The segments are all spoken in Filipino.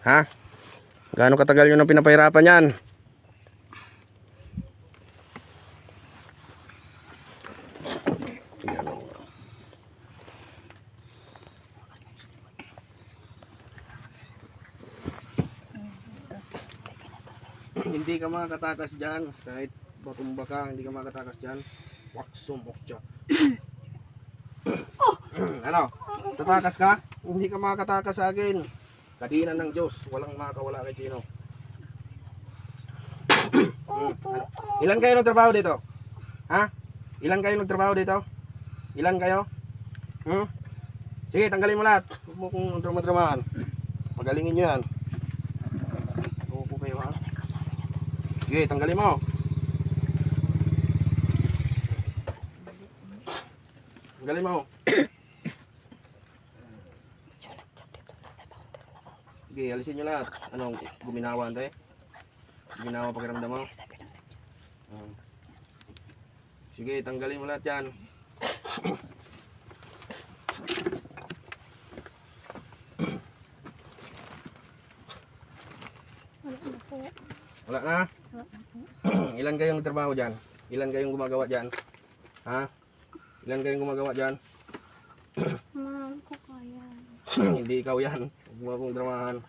Ha? Gaano katagal nyo na pinapahirapan yan? hindi ka makakatakas dyan. Kahit batumba ka, hindi ka makakatakas dyan. Waksumok dyan. ano? Tatakas ka? Hindi ka makakatakas sa akin. Kadina ng Diyos. Walang makakawala kay Chino. Ilan kayo nagtrabaho dito? Ha? Ilan kayo nagtrabaho dito? Ilan kayo? Hmm? Sige, tanggalin mo lahat. Huwag mo kong drama-dramahan. Pagalingin nyo yan. Upo kayo ha. Sige, tanggalin mo. Tanggalin mo. Sige, alisin nyo lahat. Anong guminawa, ante? Guminawa pakiramdam mo? Hmm. Sige, tanggalin mo lahat yan. Wala na. Wala na? Ilan kayong nagtrabaho dyan? Ilan kayong gumagawa dyan? Ha? Ilan kayong gumagawa dyan? Ma'am, ko kaya. Hindi ikaw yan. Huwag dramahan.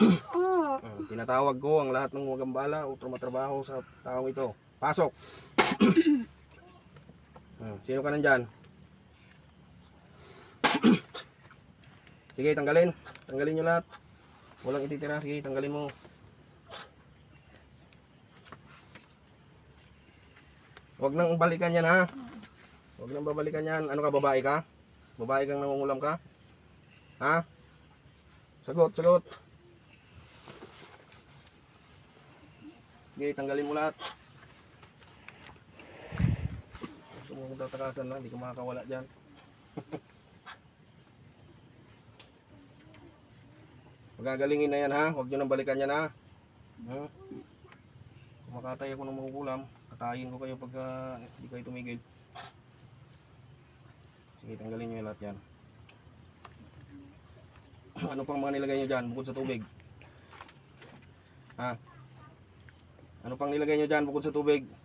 Hmm, Tinatawag ko ang lahat ng magambala o tumatrabaho sa taong ito. Pasok! Hmm, Sino ka nandyan? Sige, tanggalin. Tanggalin nyo lahat. Walang ititira. Sige, tanggalin mo. Huwag nang balikan yan ha. Huwag nang babalikan yan. Ano ka, babae ka? Babae kang nangungulam ka? Ha? Sagot, sagot. Sige, tanggalin mo lahat. Gusto mo kong tatakasan na, hindi ka makakawala dyan. Magagalingin na yan ha, huwag nyo nang balikan yan ha. Hmm? Kung makatay ako ng makukulam, katayin ko kayo pagka hindi kayo tumigil. Sige, tanggalin nyo yung lahat yan. ano pang mga nilagay nyo dyan, bukod sa tubig? Ha? Ano pang nilagay nyo dyan bukod sa tubig?